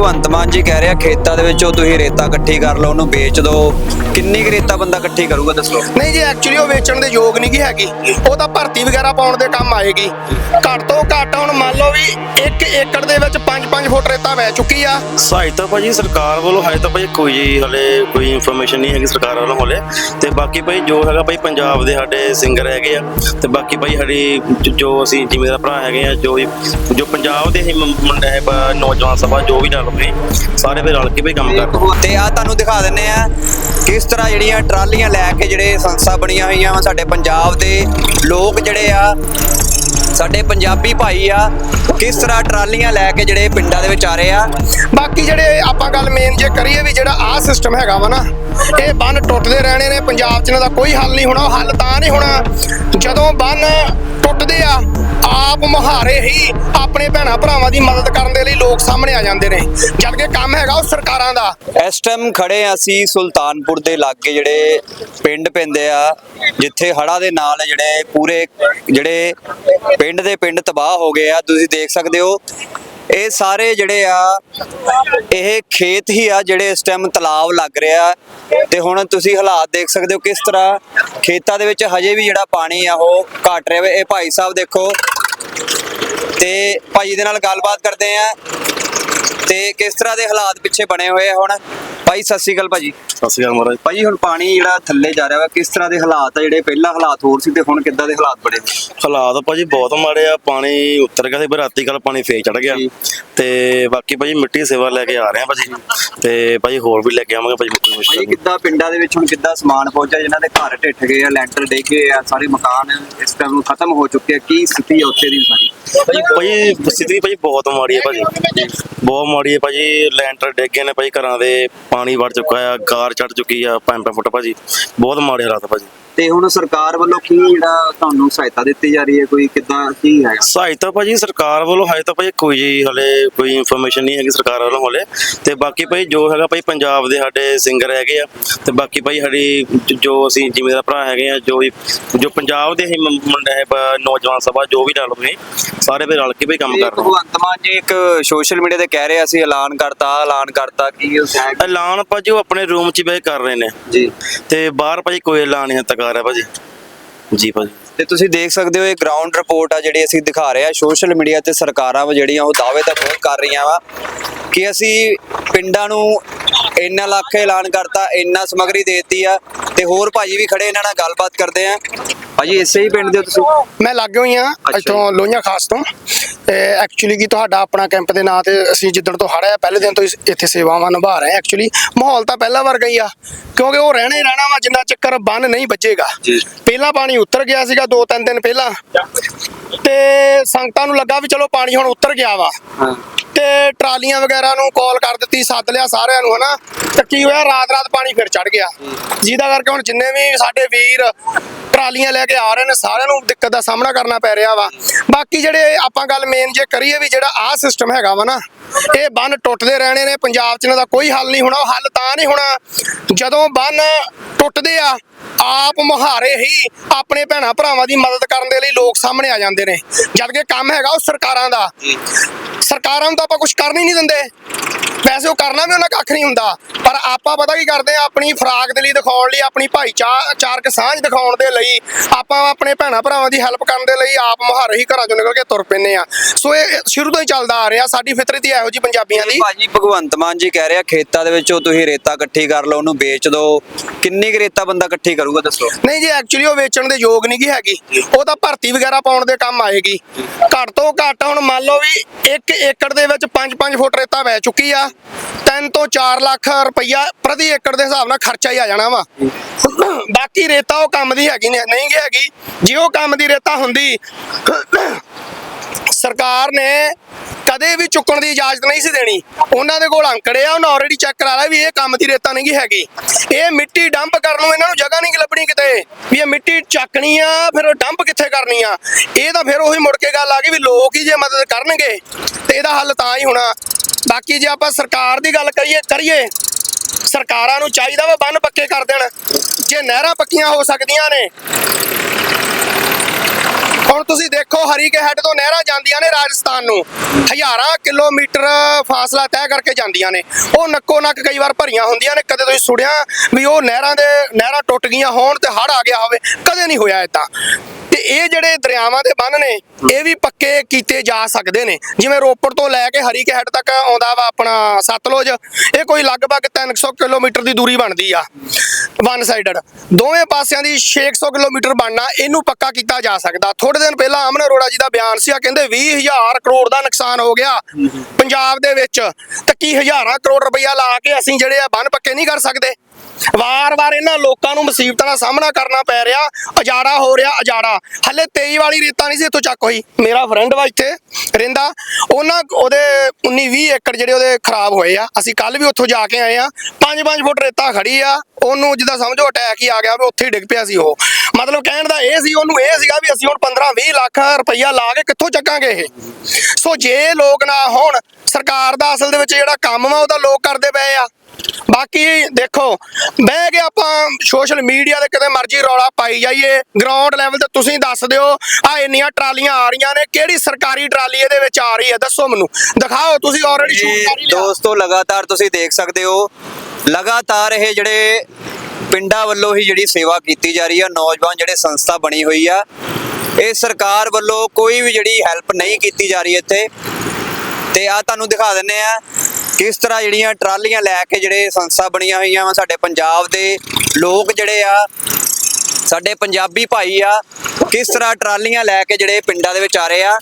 ਭਗਵੰਤ ਮਾਨ ਜੀ ਕਹਿ ਰਿਹਾ ਖੇਤਾਂ ਦੇ ਵਿੱਚੋਂ ਤੁਸੀਂ ਰੇਤਾ ਇਕੱਠੀ ਕਰ ਲਓ ਉਹਨੂੰ ਵੇਚ ਦਿਓ ਕਿੰਨੀ ਕੁ ਰੇਤਾ ਬੰਦਾ ਇਕੱਠੀ ਕਰੂਗਾ ਦੱਸੋ? ਨਹੀਂ ਜੀ ਐਕਚੁਅਲੀ ਉਹ ਵੇਚਣ ਦੇ ਯੋਗ ਨਹੀਂ ਗੀ ਹੈਗੀ। ਉਹ ਤਾਂ ਭਰਤੀ ਵਗੈਰਾ ਪਾਉਣ ਦੇ ਕੰਮ ਆਏਗੀ। ਘੱਟ ਤੋਂ ਘੱਟ ਹੁਣ ਮੰਨ ਲਓ ਵੀ 1 ਏਕੜ ਦੇ ਵਿੱਚ 5-5 ਫੁੱਟ ਰੇਤਾ ਵਹਿ ਚੁੱਕੀ ਆ। ਸਹਾਇਤਾ ਭਾਜੀ ਸਰਕਾਰ ਵੱਲੋਂ ਹਜੇ ਤਾਂ ਭਾਈ ਕੋਈ ਹਲੇ ਕੋਈ ਇਨਫੋਰਮੇਸ਼ਨ ਨਹੀਂ ਹੈਗੀ ਸਰਕਾਰ ਵੱਲੋਂ ਹਲੇ। ਤੇ ਬਾਕੀ ਭਾਈ ਜੋ ਹੈਗਾ ਭਾਈ ਪੰਜਾਬ ਦੇ ਸਾਡੇ ਸਿੰਗਰ ਹੈਗੇ ਆ। ਤੇ ਬਾਕੀ ਭਾਈ ਸਾਡੀ ਜ- ਅਸੀਂ ਜ਼ਿਮੀਂਦਾਰ ਭਰਾ ਹੈਗੇ ਆ ਜੋ ਜੋ ਪੰਜਾਬ ਦੇ ਹੀ ਮੁੰਡੇ ਹੈ ਬ- ਨੌਜਵਾਨ ਸਭਾ ਜੋ ਵੀ ਨਾਲ ਭਾਈ ਸਾਰੇ ਭਾਈ ਰਲ ਕੇ ਭਾਈ ਕੰਮ ਕਰਦੇ। ਤੇ ਆ ਤੁਹਾਨੂੰ ਦਿਖਾ ਦਿੰਨੇ ਆ ਕਿਸ ਤਰ੍ਹਾਂ ਜਿਹੜੀਆਂ ਟਰਾਲੀਆਂ ਲੈ ਕੇ ਜਿਹੜੇ ਸੰਸਥਾ ਬਣੀਆਂ ਹੋਈਆਂ ਵਾ ਸਾਡੇ ਪੰਜਾਬ ਦੇ, ਲੋਕ ਜਿਹੜੇ ਆ, ਸਾਡੇ ਪੰਜਾਬੀ ਭਾਈ ਆ, ਕਿਸ ਤਰ੍ਹਾਂ ਟਰਾਲੀਆਂ ਲੈ ਕੇ ਜਿਹੜੇ ਪਿੰਡਾਂ ਦੇ ਵਿੱਚ ਆ ਰਹੇ ਆ। ਬਾਕੀ ਜਿਹੜੇ ਆਪਾਂ ਗੱਲ ਮੇਨ ਜੇ ਕਰੀਏ ਵੀ ਜਿਹੜਾ ਆਹ ਸਿਸਟਮ ਹੈਗਾ ਵਾ ਨਾ, ਇਹ ਬੰਨ ਟੁੱਟਦੇ ਰਹਿਣੇ ਨੇ, ਪੰਜਾਬ 'ਚ ਇਹਨਾਂ ਦਾ ਕੋਈ ਹੱਲ ਨਹੀਂ ਹੋਣਾ ਹੱਲ ਤਾਂ ਨਹੀਂ ਹੋਣਾ। ਜਦੋਂ ਬੰਨ ਟੁੱਟਦੇ ਆ ਆਪ ਮੁਹਾਰੇ ਹੀ ਆਪਣੇ ਭੈਣਾ ਭਰਾਵਾਂ ਦੀ ਮਦਦ ਕਰਨ ਦੇ ਲਈ ਲੋਕ ਸਾਹਮਣੇ ਆ ਜਾਂਦੇ ਨੇ। ਜਦ ਕਿ ਕੰਮ ਹੈਗਾ ਉਹ ਸਰਕਾਰਾਂ ਦਾ। ਇਸ ਟਾਈਮ ਖੜੇ ਹਾਂ ਅਸੀਂ ਸੁਲਤਾਨਪੁਰ ਦੇ ਲਾਗੇ ਜਿਹੜੇ ਪਿੰਡ ਪੈਂਦੇ ਆ, ਜਿੱਥੇ ਹੜਾ ਦੇ ਨਾਲ ਜਿਹੜੇ ਪੂਰੇ ਜਿਹੜੇ ਪਿੰਡ ਦੇ ਪਿੰਡ ਤਬਾਹ ਹੋ ਗਏ ਆ। ਤੁਸੀਂ ਦੇਖ ਸਕਦੇ ਹੋ, ਇਹ ਸਾਰੇ ਜਿਹੜੇ ਆ, ਇਹ ਖੇਤ ਹੀ ਆ ਜਿਹੜੇ ਇਸ ਟਾਈਮ ਤਲਾਬ ਲੱਗ ਰਿਹਾ ਤੇ ਹੁਣ ਤੁਸੀਂ ਹਾਲਾਤ ਦੇਖ ਸਕਦੇ ਹੋ ਕਿਸ ਤਰ੍ਹਾਂ ਖੇਤਾਂ ਦੇ ਵਿੱਚ ਹਜੇ ਵੀ ਜਿਹੜਾ ਪਾਣੀ ਆ ਉਹ ਘਟ ਰਿਹਾ ਵੇ। ਇਹ ਭਾਈ ਸਾਹਿਬ ਦੇਖੋ ਤੇ ਭਾਈ ਦੇ ਨਾਲ ਗੱਲਬਾਤ ਕਰਦੇ ਆ। ਤੇ ਕਿਸ ਤਰ੍ਹਾਂ ਦੇ ਹਾਲਾਤ ਪਿੱਛੇ ਬਣੇ ਹੋਏ ਹੁਣ? ਭਾਈ ਸਤਿ ਸ਼੍ਰੀ ਅਕਾਲ ਭਾਜੀ। ਸਤਿ ਸ਼੍ਰੀ ਅਕਾਲ ਮਹਾਰਾਜ। ਭਾਜੀ ਹੁਣ ਪਾਣੀ ਜਿਹੜਾ ਥੱਲੇ ਜਾ ਰਿਹਾ ਵਾ ਕਿਸ ਤਰ੍ਹਾਂ ਦੇ ਹਾਲਾਤ ਆ ਜਿਹੜੇ ਪਹਿਲਾਂ ਹਾਲਾਤ ਹੋਰ ਸੀ ਤੇ ਹੁਣ ਕਿੱਦਾਂ ਦੇ ਹਾਲਾਤ ਬਣੇ? ਹਾਲਾਤ ਭਾਜੀ ਬਹੁਤ ਮਾੜੇ ਆ। ਪਾਣੀ ਉੱਤਰ ਗਿਆ ਸੀ ਪਰ ਰਾਤੀ ਕੱਲ ਪਾਣੀ ਫੇਰ ਚੜ ਗਿਆ। ਤੇ ਬਾਕੀ ਭਾਜੀ ਮਿੱਟੀ ਸੇਵਾ ਲੈ ਕੇ ਆ ਰਹੇ ਆ ਭਾਜੀ। ਤੇ ਭਾਜੀ ਹੋਰ ਵੀ ਲੈ ਕੇ ਆਵਾਂਗੇ ਭਾਜੀ ਕੋਈ ਮੁਸ਼ਕਲ ਭਾਜੀ ਕਿੱਦਾਂ ਪਿੰਡਾਂ ਦੇ ਵਿੱਚ ਹੁਣ ਕਿੱਦਾਂ ਸਮਾਨ ਪਹੁੰਚਿਆ ਜਿਨ੍ਹਾਂ ਦੇ ਘਰ ਢਿੱਠ ਗਏ ਆ ਲੈਂਟਰ ਡੇ ਗਏ ਆ ਸਾਰੇ ਮਕਾਨ ਇਸ ਟਾਈਮ ਖਤਮ ਹੋ ਚੁੱਕੇ ਆ। ਕੀ ਸਥਿਤੀ ਆ ਉੱਥੇ ਦੀ ਸਾਰੀ? ਭਾਜੀ ਭਾਜੀ ਸਥਿਤੀ ਭਾਜੀ ਬਹੁਤ ਮਾੜੀ ਹੈ ਭਾਜੀ ਬਹੁਤ ਮਾੜੀ ਹੈ ਭਾਜੀ ਲੈਂਟਰ ਡੇਗੇ ਨੇ ਭਾਜੀ ਘਰਾਂ ਦੇ, ਪਾਣੀ ਵੜ ਚੁੱਕਾ ਆ, ਗਾਰ ਚੜ ਚੁੱਕੀ ਆ ਪੰਜ ਪੰਜ ਫੁੱਟ ਭਾਜੀ। ਬਹੁਤ ਮਾੜੇ ਹਾਲਾਤ ਭਾਜੀ। ਤੇ ਹੁਣ ਸਰਕਾਰ ਵੱਲੋਂ ਕੀ ਜਿਹੜਾ ਤੁਹਾਨੂੰ ਸਹਾਇਤਾ ਦਿੱਤੀ ਜਾ ਰਹੀ ਹੈ? ਕੋਈ ਕਿੱਦਾਂ ਕੀ ਹੈਗਾ ਸਹਾਇਤਾ ਭਾਜੀ ਸਰਕਾਰ ਵੱਲੋਂ ਹਜੇ ਤਾਂ ਭਾਜੀ ਕੋਈ ਹਲੇ ਕੋਈ ਇਨਫੋਰਮੇਸ਼ਨ ਨਹੀਂ ਹੈਗੀ ਸਰਕਾਰ ਵੱਲੋਂ ਹਲੇ। ਤੇ ਬਾਕੀ ਭਾਈ ਜੋ ਹੈਗਾ ਭਾਈ ਪੰਜਾਬ ਦੇ ਸਾਡੇ ਸਿੰਗਰ ਹੈਗੇ ਆ ਤੇ ਬਾਕੀ ਭਾਈ ਸਾਡੀ ਜ- ਅਸੀਂ ਜ਼ਿਮੀਂਦਾਰ ਭਰਾ ਹੈਗੇ ਆ ਜੋ ਵੀ ਜੋ ਪੰਜਾਬ ਦੇ ਹੀ ਮੁੰਡੇ ਹੈ ਨੌਜਵਾਨ ਸਭਾ ਜੋ ਵੀ ਨਾਲ ਭਾਈ ਸਾਰੇ ਭਾਈ ਰਲ ਕੇ ਭਾਈ ਕੰਮ ਕਰਦੇ ਭਗਵੰਤ ਮਾਨ ਜੀ ਇੱਕ ਸੋਸ਼ਲ ਮੀਡੀਆ ਤੇ ਕਹਿ ਰਹੇ ਅਸੀਂ ਐਲਾਨ ਕਰਤਾ ਐਲਾਨ ਕਰਤਾ ਕੀ ਹੈ? ਐਲਾਨ ਭਾਜੀ ਉਹ ਆਪਣੇ ਰੂਮ 'ਚ ਹੀ ਬਹਿ ਕੇ ਕਰ ਰਹੇ ਨੇ। ਜੀ। ਤੇ ਬਾਹਰ ਭਾਜੀ ਕੋਈ ਐਲਾਨ ਨਹੀਂ ਤੱਕ ਆ ਰਿਹਾ ਭਾਜੀ। ਜੀ ਭਾਜੀ। ਤੇ ਤੁਸੀਂ ਦੇਖ ਸਕਦੇ ਹੋ ਇਹ ਗਰਾਊਂਡ ਰਿਪੋਰਟ ਆ ਜਿਹੜੀ ਅਸੀਂ ਦਿਖਾ ਰਹੇ ਆ। ਸੋਸ਼ਲ ਮੀਡੀਆ ਤੇ ਸਰਕਾਰਾਂ ਵਾ ਜਿਹੜੀਆਂ ਉਹ ਦਾਅਵੇ ਤਾਂ ਬਹੁਤ ਕਰ ਰਹੀਆਂ ਵਾ। ਕਿ ਅਸੀਂ ਪਿੰਡਾਂ ਨੂੰ ਇੰਨਾ ਲੱਖ ਐਲਾਨ ਕਰਤਾ ਇੰਨਾ ਸਮਗਰੀ ਦੇਤੀ ਆ ਤੇ ਹੋਰ ਭਾਜੀ ਵੀ ਖੜੇ ਇਹਨਾਂ ਨਾਲ ਗੱਲਬਾਤ ਕਰਦੇ ਆ। ਭਾਜੀ ਇਸੇ ਹੀ ਪਿੰਡ ਦੇ ਹੋ ਤੁਸੀਂ? ਮੈਂ ਲੱਗੇ ਹੋਈ ਆ ਇੱਥੋਂ ਲੋਹੀਆਂ ਖਾਸ ਤੋਂ। ਐਕਚੁਅਲੀ ਕੀ ਤੁਹਾਡਾ ਆਪਣਾ ਕੈਂਪ ਦੇ ਨਾਂ ਤੇ ਅਸੀਂ ਜਿੱਦਣ ਤੋਂ ਹੜਿਆ ਪਹਿਲੇ ਦਿਨ ਤੋਂ ਇੱਥੇ ਸੇਵਾਵਾਂ ਨਿਭਾ ਰਹੇ ਆ ਐਕਚੁਅਲੀ ਮਾਹੌਲ ਤਾਂ ਪਹਿਲਾਂ ਵਰਗਾ ਹੀ ਆ ਕਿਉਂਕਿ ਉਹ ਰਹਿਣਾ ਹੀ ਰਹਿਣਾ ਵਾ ਜਿੰਨਾ ਚੱਕਰ ਬੰਨ ਨਹੀਂ ਵੱਜੇਗਾ ਜੀ। ਪਹਿਲਾਂ ਪਾਣੀ ਉੱਤਰ ਗਿਆ ਸੀਗਾ ਦੋ ਤਿੰਨ ਦਿਨ ਪਹਿਲਾਂ। ਤੇ ਸੰਗਤਾਂ ਨੂੰ ਲੱਗਾ ਵੀ ਚਲੋ ਪਾਣੀ ਹੁਣ ਉੱਤਰ ਗਿਆ ਵਾ। ਹਾਂ। ਤੇ ਟਰਾਲੀਆਂ ਵਗੈਰਾ ਨੂੰ ਕਾਲ ਕਰ ਦਿੱਤੀ ਸੱਦ ਲਿਆ ਸਾਰਿਆਂ ਨੂੰ ਹਨਾ? ਤੇ ਕੀ ਹੋਇਆ? ਰਾਤ ਰਾਤ ਪਾਣੀ ਫਿਰ ਚੜ ਗਿਆ। ਜਿਹਦਾ ਕਰਕੇ ਹੁਣ ਜਿੰਨੇ ਵੀ ਸਾਡੇ ਵੀਰ ਟਰਾਲੀਆਂ ਲੈ ਕੇ ਆ ਰਹੇ ਨੇ, ਸਾਰਿਆਂ ਨੂੰ ਦਿੱਕਤ ਦਾ ਸਾਹਮਣਾ ਕਰਨਾ ਪੈ ਰਿਹਾ ਵਾ। ਬਾਕੀ ਜਿਹੜੇ ਆਪਾਂ ਗੱਲ ਮੇਨ ਜੇ ਕਰੀਏ ਵੀ ਜਿਹੜਾ ਆਹ ਸਿਸਟਮ ਹੈਗਾ ਵਾ ਨਾ, ਇਹ ਬੰਨ ਟੁੱਟਦੇ ਰਹਿਣੇ ਨੇ, ਪੰਜਾਬ 'ਚ ਇਹਨਾਂ ਦਾ ਕੋਈ ਹੱਲ ਨਹੀਂ ਹੋਣਾ, ਉਹ ਹੱਲ ਤਾਂ ਨਹੀਂ ਹੋਣਾ। ਜਦੋਂ ਬੰਨ ਟੁੱਟਦੇ ਆ, ਆਪ ਮੁਹਾਰੇ ਹੀ ਆਪਣੇ ਭੈਣਾ ਭਰਾਵਾਂ ਦੀ ਮਦਦ ਕਰਨ ਦੇ ਲਈ ਲੋਕ ਸਾਹਮਣੇ ਆ ਜਾਂਦੇ ਨੇ। ਜਦ ਕਿ ਕੰਮ ਹੈਗਾ ਉਹ ਸਰਕਾਰਾਂ ਦਾ। ਸਰਕਾਰਾਂ ਨੂੰ ਤਾਂ ਆਪਾਂ ਕੁਝ ਕਰਨ ਹੀ ਨਹੀਂ ਦਿੰਦੇ। ਵੈਸੇ ਉਹ ਕਰਨਾ ਵੀ ਉਹਨਾਂ ਕੱਖ ਨਹੀਂ ਹੁੰਦਾ। ਪਰ ਆਪਾਂ ਪਤਾ ਕੀ ਕਰਦੇ ਆ ਆਪਣੀ ਫਰਾਗ ਦੇ ਲਈ ਦਿਖਾਉਣ ਲਈ ਆਪਣੀ ਭਾਈਚਾਰਕ ਸਾਂਝ ਦਿਖਾਉਣ ਦੇ ਲਈ ਆਪਾਂ ਆਪਣੇ ਭੈਣਾ ਭਰਾਵਾਂ ਦੀ ਹੈਲਪ ਕਰਨ ਦੇ ਲਈ ਆਪ ਮੁਹਾਰੇ ਹੀ ਘਰਾਂ ਚੋਂ ਨਿਕਲ ਕੇ ਤੁਰ ਪੈਂਦੇ ਆ ਸੋ ਇਹ ਸ਼ੁਰੂ ਤੋਂ ਹੀ ਚੱਲਦਾ ਆ ਰਿਹਾ ਸਾਡੀ ਫਿਤਰਤ ਹੀ ਇਹੋ ਜੀ ਪੰਜਾਬੀਆਂ ਦੀ। ਭਾਜੀ ਭਗਵੰਤ ਮਾਨ ਜੀ ਕਹਿ ਰਿਹਾ ਖੇਤਾਂ ਦੇ ਵਿੱਚੋਂ ਤੁਸੀਂ ਰੇਤਾ ਇਕੱਠੀ ਕਰ ਲਓ ਉਹਨੂੰ ਵੇਚ ਦਿਓ ਕਿੰਨੀ ਕੁ ਰੇਤਾ ਬੰਦਾ ਇਕੱਠੀ ਕਰੂਗਾ ਦੱਸੋ? ਨਹੀਂ ਜੀ ਐਕਚੁਅਲੀ ਉਹ ਵੇਚਣ ਦੇ ਯੋਗ ਨਹੀਂ ਗੀ ਹੈਗੀ। ਉਹ ਤਾਂ ਭਰਤੀ ਵਗੈਰਾ ਪਾਉਣ ਦੇ ਕੰਮ ਆਏਗੀ। ਘੱਟ ਤੋਂ ਘੱਟ ਹੁਣ ਮੰਨ ਲਓ ਵੀ 1 ਏਕੜ ਦੇ ਵਿੱਚ 5-5 ਫੁੱਟ ਰੇਤਾ ਵਹਿ ਚੁੱਕੀ ਆ। 3 ਤੋਂ 4 ਲੱਖ ਰੁਪਈਆ ਪ੍ਰਤੀ ਏਕੜ ਦੇ ਹਿਸਾਬ ਨਾਲ ਖਰਚਾ ਹੀ ਆ ਜਾਣਾ ਵਾ। ਬਾਕੀ ਰੇਤਾ ਉਹ ਕੰਮ ਦੀ ਹੈਗੀ ਨਹੀਂ ਹੈਗੀ। ਜੇ ਉਹ ਕੰਮ ਦੀ ਰੇਤਾ ਹੁੰਦੀ, ਸਰਕਾਰ ਨੇ ਕਦੇ ਵੀ ਚੁੱਕਣ ਦੀ ਇਜਾਜ਼ਤ ਨਹੀਂ ਸੀ ਦੇਣੀ। ਉਹਨਾਂ ਦੇ ਕੋਲ ਅੰਕੜੇ ਆ, ਉਹਨਾਂ ਆਲਰੇਡੀ ਚੈੱਕ ਕਰਾ ਲਿਆ ਵੀ ਇਹ ਕੰਮ ਦੀ ਰੇਤਾ ਨਹੀਂ ਹੈਗੀ। ਇਹ ਮਿੱਟੀ ਡੰਪ ਕਰਨ ਨੂੰ ਇਹਨਾਂ ਨੂੰ ਜਗ੍ਹਾ ਨਹੀਂ ਲੱਭਣੀ ਕਿਤੇ। ਵੀ ਇਹ ਮਿੱਟੀ ਚੱਕਣੀ ਆ, ਫਿਰ ਡੰਪ ਕਿੱਥੇ ਕਰਨੀ ਆ? ਇਹ ਤਾਂ ਫਿਰ ਉਹੀ ਮੁੜ ਕੇ ਗੱਲ ਆ ਗਈ ਵੀ ਲੋਕ ਹੀ ਜੇ ਮਦਦ ਕਰਨਗੇ, ਤੇ ਇਹਦਾ ਹੱਲ ਤਾਂ ਹੀ ਹੋਣਾ। ਬਾਕੀ ਜੇ ਆਪਾਂ ਸਰਕਾਰ ਦੀ ਗੱਲ ਕਰੀਏ ਕਰੀਏ ਸਰਕਾਰਾਂ ਨੂੰ ਚਾਹੀਦਾ ਵਾ ਬੰਨ ਪੱਕੇ ਕਰ ਦੇਣ। ਜੇ ਨਹਿਰਾਂ ਪੱਕੀਆਂ ਹੋ ਸਕਦੀਆਂ ਨੇ ਹੁਣ ਤੁਸੀਂ ਦੇਖੋ ਹਰੀਕੇ ਹੈੱਡ ਤੋਂ ਨਹਿਰਾਂ ਜਾਂਦੀਆਂ ਨੇ ਰਾਜਸਥਾਨ ਨੂੰ। ਹਜ਼ਾਰਾਂ ਕਿਲੋਮੀਟਰ ਫਾਸਲਾ ਤੈਅ ਕਰਕੇ ਜਾਂਦੀਆਂ ਨੇ। ਉਹ ਨੱਕੋ ਨੱਕ ਕਈ ਵਾਰ ਭਰੀਆਂ ਹੁੰਦੀਆਂ ਨੇ, ਕਦੇ ਤੁਸੀਂ ਸੁਣਿਆ ਵੀ ਉਹ ਨਹਿਰਾਂ ਦੇ, ਨਹਿਰਾਂ ਟੁੱਟ ਗਈਆਂ ਹੋਣ ਤੇ ਹੜ ਆ ਗਿਆ ਹੋਵੇ, ਕਦੇ ਨਹੀਂ ਹੋਇਆ ਏਦਾਂ। ਤੇ ਇਹ ਜਿਹੜੇ ਦਰਿਆਵਾਂ ਦੇ ਬੰਨ ਨੇ, ਇਹ ਵੀ ਪੱਕੇ ਕੀਤੇ ਜਾ ਸਕਦੇ ਨੇ। ਜਿਵੇਂ ਰੋਪੜ ਤੋਂ ਲੈ ਕੇ ਹਰੀਕੇ ਹੈੱਡ ਤੱਕ ਆਉਂਦਾ ਵਾ ਆਪਣਾ ਸਤਲੁਜ, ਇਹ ਕੋਈ ਲਗਭਗ 300 ਕਿਲੋਮੀਟਰ ਦੀ ਦੂਰੀ ਬਣਦੀ ਆ। ਵਨ ਸਾਈਡਡ ਦੋਵੇਂ ਪਾਸਿਆਂ ਦੀ 600 ਕਿਲੋਮੀਟਰ ਬਣਨਾ ਇਹਨੂੰ ਪੱਕਾ ਕੀਤਾ ਜਾ ਸਕਦਾ। ਥੋੜੇ ਦਿਨ ਪਹਿਲਾਂ ਅਮਨ ਅਰੋੜਾ ਜੀ ਦਾ ਬਿਆਨ ਸੀ ਆ ਕਹਿੰਦੇ 20000 ਕਰੋੜ ਦਾ ਨੁਕਸਾਨ ਹੋ ਗਿਆ ਪੰਜਾਬ ਦੇ ਵਿੱਚ। ਤੇ ਕੀ ਹਜ਼ਾਰਾਂ ਕਰੋੜ ਰੁਪਈਆ ਲਾ ਕੇ ਅਸੀਂ ਜਿਹੜੇ ਆ ਬੰਨ ਪੱਕੇ ਨਹੀਂ ਕਰ ਸਕਦੇ? ਵਾਰ-ਵਾਰ ਇਹਨਾਂ ਲੋਕਾਂ ਨੂੰ ਮੁਸੀਬਤਾਂ ਦਾ ਸਾਹਮਣਾ ਕਰਨਾ ਪੈ ਰਿਹਾ। ਅਜਾੜਾ ਹੋ ਰਿਹਾ ਅਜਾੜਾ। ਹੱਲੇ 23 ਵਾਲੀ ਰੇਤਾ ਨਹੀਂ ਸੀ ਇੱਥੋਂ ਚੱਕ ਹੋਈ। ਮੇਰਾ ਫਰੈਂਡ ਵਾ ਇੱਥੇ, ਰਹਿੰਦਾ। ਉਹਨਾਂ ਉਹਦੇ 19-20 ਏਕੜ ਜਿਹੜੇ ਉਹਦੇ ਖਰਾਬ ਹੋਏ ਆ। ਅਸੀਂ ਕੱਲ ਵੀ ਉੱਥੋਂ ਜਾ ਕੇ ਆਏ ਆ। 5-5 ਫੁੱਟ ਰੇਤਾ ਖੜੀ ਆ। ਉਹਨੂੰ ਜਿੱਦਾਂ ਸਮਝੋ ਅਟੈਕ ਹੀ ਆ ਗਿਆ ਵੀ ਉੱਥੇ ਹੀ ਡਿੱਗ ਪਿਆ ਸੀ ਉਹ। ਮਤਲਬ ਕਹਿਣ ਦਾ ਇਹ ਸੀ ਉਹਨੂੰ ਇਹ ਸੀਗਾ ਵੀ ਅਸੀਂ ਹੁਣ 15-20 ਲੱਖ ਰੁਪਈਆ ਲਾ ਕੇ ਕਿੱਥੋਂ ਚੱਕਾਂਗੇ ਇਹ? ਸੋ ਜੇ ਲੋਕ ਨਾ ਹੋਣ ਸਰਕਾਰ ਦਾ ਅਸਲ ਦੇ ਵਿੱਚ ਜਿਹੜਾ ਕੰਮ ਵਾ ਉਹਦਾ ਲੋਕ ਕਰਦੇ ਪਏ ਆ। ਬਾਕੀ ਦੇਖੋ ਬਹਿ ਕੇ ਆਪਾਂ ਸੋਸ਼ਲ ਮੀਡੀਆ ਤੇ ਕਿਤੇ ਮਰਜ਼ੀ ਰੌਲਾ ਪਾਈ ਜਾਈਏ। ਗਰਾਊਂਡ ਲੈਵਲ ਤੇ ਤੁਸੀਂ ਦੱਸ ਦਿਓ ਆ ਇੰਨੀਆਂ ਟਰਾਲੀਆਂ ਆ ਰਹੀਆਂ ਨੇ ਕਿਹੜੀ ਸਰਕਾਰੀ ਟਰਾਲੀ ਇਹਦੇ ਵਿੱਚ ਆ ਰਹੀ ਹੈ? ਦੱਸੋ ਮੈਨੂੰ। ਦਿਖਾਓ ਤੁਸੀਂ ਆਲਰੇਡੀ ਸ਼ੂਟ ਕਰ ਲਿਆ। ਦੋਸਤੋ ਲਗਾਤਾਰ ਤੁਸੀਂ ਦੇਖ ਸਕਦੇ ਹੋ। ਲਗਾਤਾਰ ਇਹ ਜਿਹੜੇ ਪਿੰਡਾਂ ਵੱਲੋਂ ਹੀ ਜਿਹੜੀ ਸੇਵਾ ਕੀਤੀ ਜਾ ਰਹੀ ਆ, ਨੌਜਵਾਨ ਜਿਹੜੇ ਸੰਸਥਾ ਬਣੀ ਹੋਈ ਆ, ਇਹ ਸਰਕਾਰ ਵੱਲੋਂ ਕੋਈ ਵੀ ਜਿਹੜੀ ਹੈਲਪ ਨਹੀਂ ਕੀਤੀ ਜਾ ਰਹੀ ਇੱਥੇ। ਤੇ ਆ ਤੁਹਾਨੂੰ ਦਿਖਾ ਦਿੰਨੇ ਆ, ਕਿਸ ਤਰ੍ਹਾਂ ਜਿਹੜੀਆਂ ਟਰਾਲੀਆਂ ਲੈ ਕੇ ਜਿਹੜੇ ਸੰਸਥਾ ਬਣੀਆਂ ਹੋਈਆਂ ਵਾ, ਸਾਡੇ ਪੰਜਾਬ ਦੇ ਲੋਕ ਜਿਹੜੇ ਆ, ਸਾਡੇ ਪੰਜਾਬੀ ਭਾਈ ਆ, ਕਿਸ ਤਰ੍ਹਾਂ ਟਰਾਲੀਆਂ ਲੈ ਕੇ ਜਿਹੜੇ ਪਿੰਡਾਂ ਦੇ ਵਿੱਚ ਆ ਰਹੇ ਆ।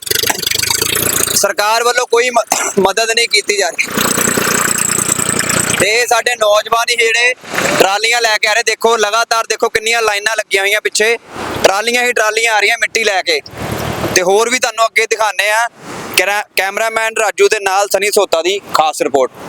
ਸਰਕਾਰ ਵੱਲੋਂ ਕੋਈ ਮ- ਮਦਦ ਨਹੀਂ ਕੀਤੀ ਜਾ ਰਹੀ। ਤੇ ਸਾਡੇ ਨੌਜਵਾਨ ਹੀ ਜਿਹੜੇ ਟਰਾਲੀਆਂ ਲੈ ਕੇ ਆ ਰਹੇ, ਦੇਖੋ ਲਗਾਤਾਰ ਦੇਖੋ ਕਿੰਨੀਆਂ ਲਾਈਨਾਂ ਲੱਗੀਆਂ ਹੋਈਆਂ ਪਿੱਛੇ। ਟਰਾਲੀਆਂ ਹੀ ਟਰਾਲੀਆਂ ਆ ਰਹੀਆਂ ਮਿੱਟੀ ਲੈ ਕੇ। ਤੇ ਹੋਰ ਵੀ ਤੁਹਾਨੂੰ ਅੱਗੇ ਦਿਖਾਣੇ ਆ ਕੈਮਰਾਮੈਨ ਰਾਜੂ ਦੇ ਨਾਲ ਸਨੀ ਸੋਤਾ ਦੀ ਖਾਸ ਰਿਪੋਰਟ।